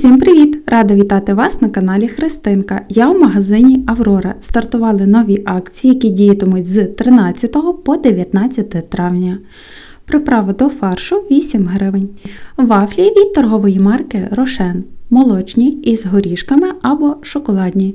Усім привіт! Рада вітати вас на каналі Христинка. Я у магазині Аврора. Стартували нові акції, які діятимуть з 13 по 19 травня. Приправа до фаршу 8 гривень. Вафлі від торгової марки Рошен. Молочні із горішками або шоколадні.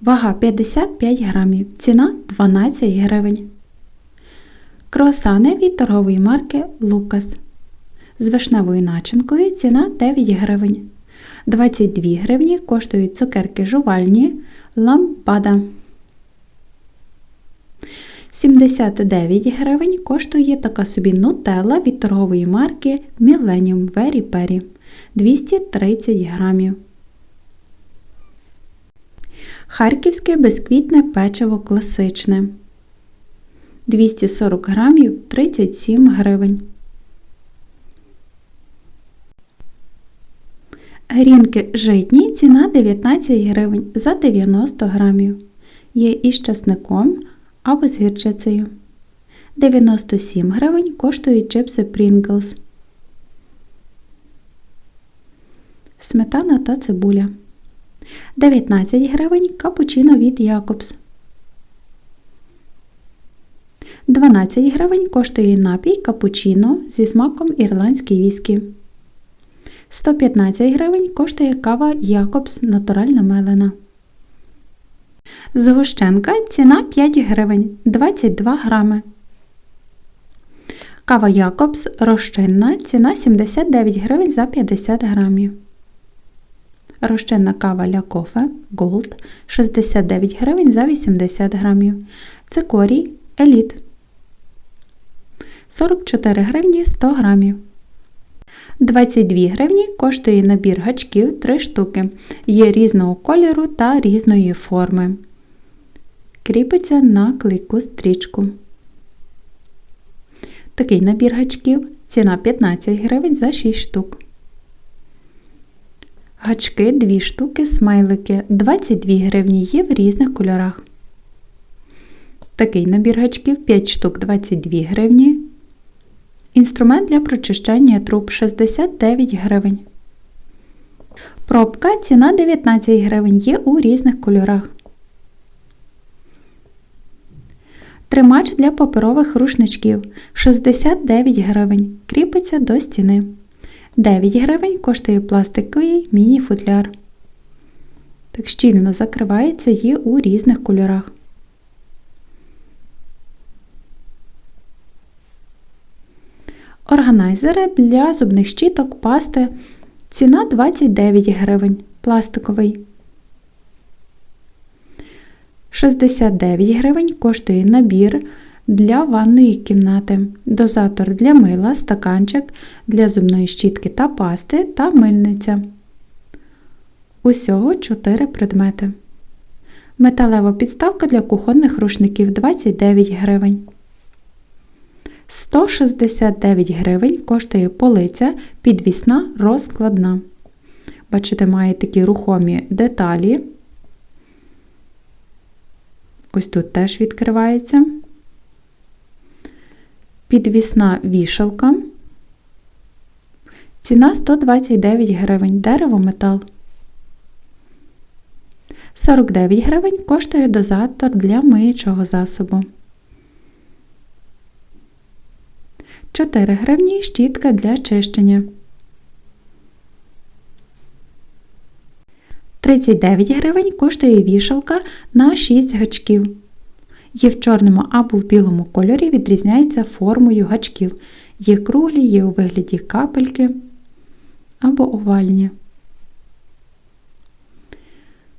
Вага 55 грамів. Ціна 12 гривень. Круасани від торгової марки Лукас. З вишневою начинкою ціна 9 гривень. 22 гривні коштують цукерки жувальні лампада. 79 гривень коштує така собі нутелла від торгової марки Millennium Very Perry 230 грамів. Харківське безквітне печиво класичне 240 грамів 37 гривень. Грінки житні ціна 19 гривень за 90 грамів. Є із часником або з гірчицею. 97 гривень коштують чипси Pringles. Сметана та цибуля. 19 гривень капучино від Якобс. 12 гривень коштує напій капучино зі смаком ірландський віскі. 115 гривень коштує кава Якобс натуральна мелена. Згущенка ціна 5 гривень 22 грами. Кава Якобс розчинна ціна 79 гривень за 50 грамів. Розчинна кава Ля Кофе Gold 69 гривень за 80 грамів. Цикорій Еліт 44 гривні 100 грамів. 22 гривні коштує набір гачків 3 штуки. Є різного кольору та різної форми. Кріпиться на клейку стрічку. Такий набір гачків. Ціна 15 гривень за 6 штук. Гачки 2 штуки, смайлики 22 гривні є в різних кольорах. Такий набір гачків 5 штук 22 гривні. Інструмент для прочищання труб 69 гривень. Пробка ціна 19 гривень є у різних кольорах. Тримач для паперових рушничків 69 гривень. Кріпиться до стіни. 9 гривень коштує пластиковий міні-футляр. Так щільно закривається є у різних кольорах. Органайзери для зубних щіток пасти. Ціна 29 гривень. Пластиковий. 69 гривень коштує набір для ванної кімнати. Дозатор для мила, стаканчик для зубної щітки та пасти та мильниця. Усього 4 предмети. Металева підставка для кухонних рушників 29 гривень. 169 гривень коштує полиця підвісна розкладна. Бачите, має такі рухомі деталі. Ось тут теж відкривається. Підвісна вішалка. Ціна 129 гривень. Дерево метал. 49 гривень коштує дозатор для миючого засобу. 4 гривні щітка для чищення. 39 гривень коштує вішалка на 6 гачків. Є в чорному або в білому кольорі відрізняється формою гачків. Є круглі, є у вигляді капельки або овальні.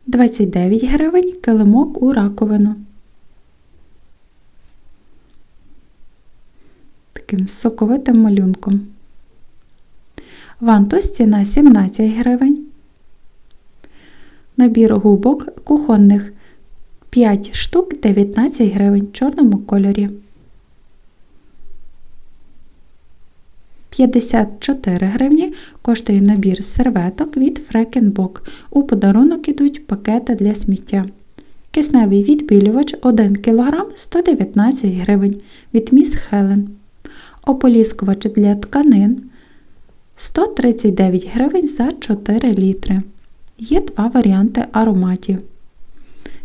29 гривень килимок у раковину. Таким соковитим малюнком. Вантус ціна 17 гривень. Набір губок кухонних 5 штук 19 гривень в чорному кольорі. 54 гривні коштує набір серветок від Фрекенбок. У подарунок ідуть пакети для сміття. Кисневий відбілювач 1 кг 119 гривень від міс Хелен ополіскувач для тканин 139 гривень за 4 літри. Є два варіанти ароматів.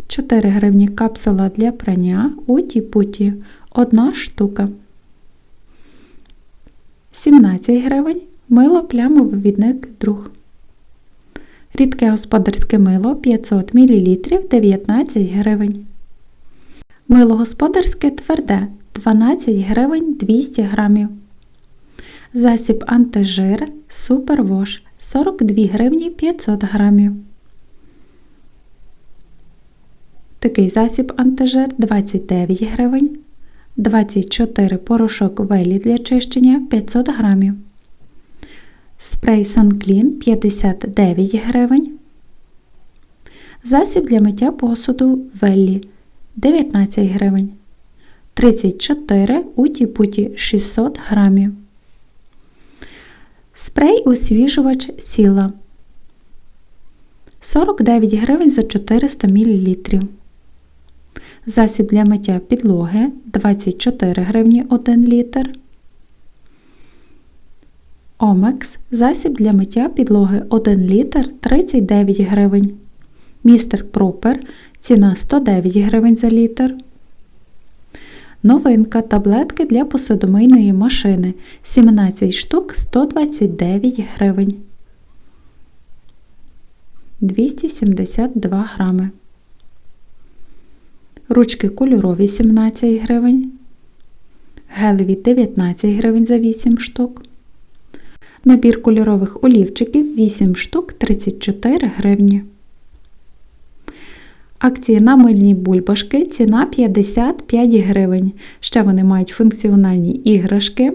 4 гривні капсула для прання Уті-Путі. Одна штука. 17 гривень мило плямовивідник друг. Рідке господарське мило 500 мл 19 гривень. Мило господарське тверде 12 гривень 200 грамів. Засіб антижир Супервош 42 гривні 500 грамів. Такий засіб антижир 29 гривень. 24 порошок велі для чищення 500 грамів. Спрей Санклін 59 гривень. Засіб для миття посуду Веллі 19 гривень. 34 уті-путі 600 грамів. Спрей освіжувач сіла 49 гривень за 400 мл. Засіб для миття підлоги 24 гривні 1 літр. Омекс засіб для миття підлоги 1 літр 39 гривень. Містер Пропер ціна 109 гривень за літр. Новинка таблетки для посудомийної машини 17 штук 129 гривень. 272 грами. Ручки кольорові 17 гривень. Гелеві 19 гривень за 8 штук. Набір кольорових олівчиків 8 штук 34 гривні. Акції на мильні бульбашки ціна 55 гривень. Ще вони мають функціональні іграшки.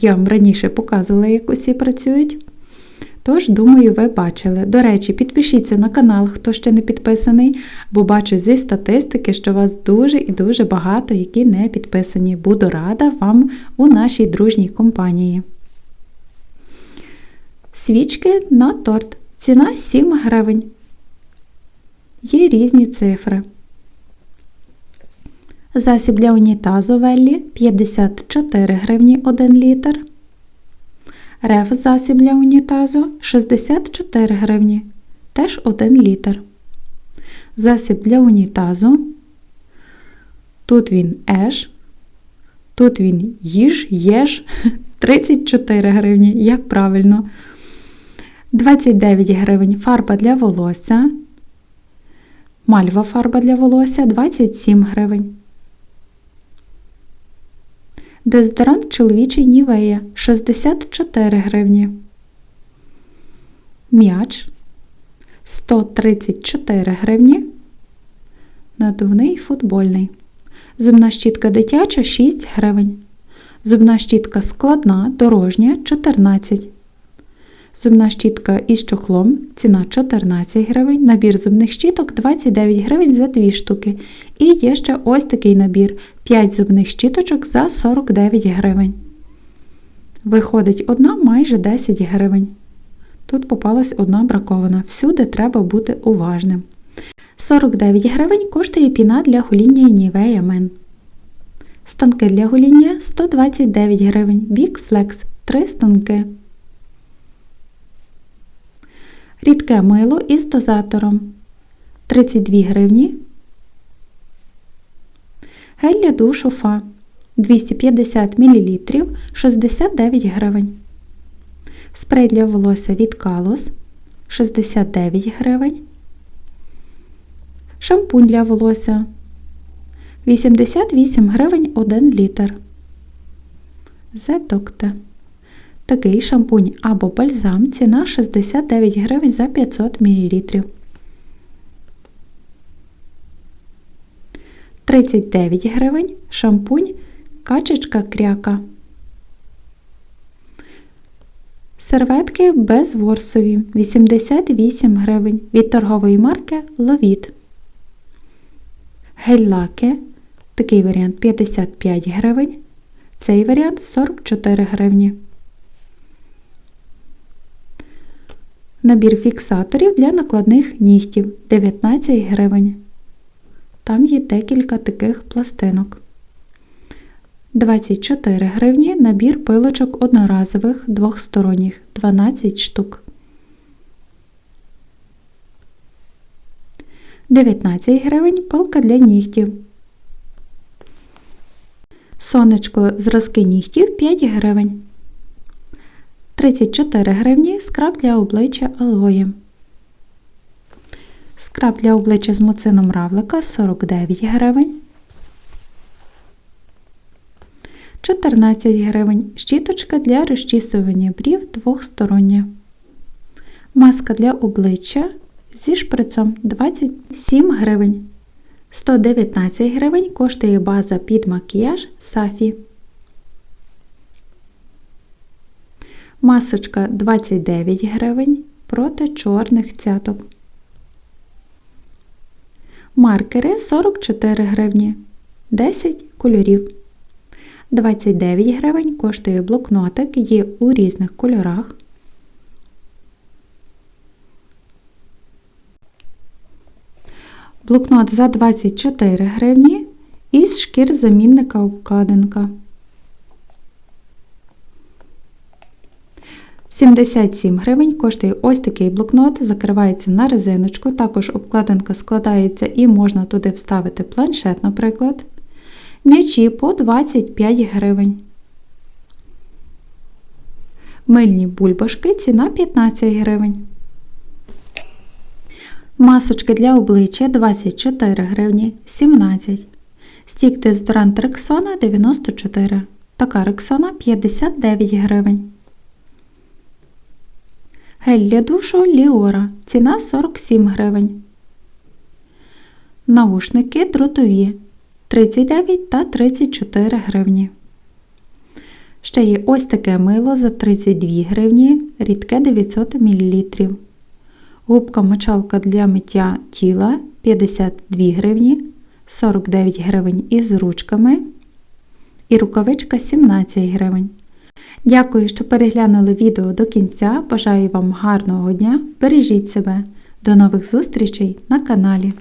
Я вам раніше показувала, як усі працюють. Тож, думаю, ви бачили. До речі, підпишіться на канал, хто ще не підписаний, бо бачу зі статистики, що вас дуже і дуже багато, які не підписані. Буду рада вам у нашій дружній компанії. Свічки на торт. Ціна 7 гривень. Є різні цифри. Засіб для унітазу Веллі 54 гривні 1 літр. Реф засіб для унітазу 64 гривні. Теж 1 літр. Засіб для унітазу. Тут він еш. Тут він їж, єж 34 гривні. Як правильно. 29 гривень фарба для волосся. Мальва фарба для волосся 27 гривень. Дезодорант чоловічий Нівея 64 гривні. М'яч 134 гривні. Надувний футбольний. Зубна щітка дитяча 6 гривень. Зубна щітка складна, дорожня 14 Зубна щітка із чохлом, ціна 14 гривень, набір зубних щіток 29 гривень за 2 штуки. І є ще ось такий набір 5 зубних щіточок за 49 гривень. Виходить одна майже 10 гривень. Тут попалась одна бракована. Всюди треба бути уважним. 49 гривень коштує піна для гоління Nivea Men. Станки для гоління 129 гривень. Big Flex 3 станки. Рідке мило із дозатором 32 гривні. Гель для душу фа 250 мл 69 гривень. Спрей для волосся від Калос 69 гривень. Шампунь для волосся 88 гривень 1 літр. Зедокте. Такий шампунь або бальзам ціна 69 гривень за 500 мл. 39 гривень шампунь качечка кряка. Серветки безворсові 88 гривень від торгової марки Ловіт. Гель-лаки. Такий варіант 55 гривень. Цей варіант 44 гривні. Набір фіксаторів для накладних нігтів 19 гривень. Там є декілька таких пластинок. 24 гривні набір пилочок одноразових двохсторонніх 12 штук. 19 гривень пилка для нігтів. Сонечко зразки нігтів 5 гривень. 34 гривні скраб для обличчя алої. Скраб для обличчя з муцином равлика 49 гривень. 14 гривень. Щіточка для розчісування брів двохстороння. Маска для обличчя зі шприцом 27 гривень. 119 гривень коштує база під макіяж Сафі. Масочка 29 гривень проти чорних цяток. Маркери 44 гривні. 10 кольорів. 29 гривень коштує блокнотик, є у різних кольорах. Блокнот за 24 гривні із шкір замінника обкладинка. 77 гривень коштує ось такий блокнот, закривається на резиночку, також обкладинка складається і можна туди вставити планшет, наприклад. М'ячі по 25 гривень. Мильні бульбашки ціна 15 гривень. Масочки для обличчя 24 гривні 17. Стік дезодорант Рексона 94. Така Рексона 59 гривень. Гель для душу Ліора. Ціна 47 гривень. Наушники дротові 39 та 34 гривні. Ще є ось таке мило за 32 гривні, рідке 900 мл. Губка мочалка для миття тіла 52 гривні, 49 гривень із ручками. І рукавичка 17 гривень. Дякую, що переглянули відео до кінця. Бажаю вам гарного дня. Бережіть себе. До нових зустрічей на каналі.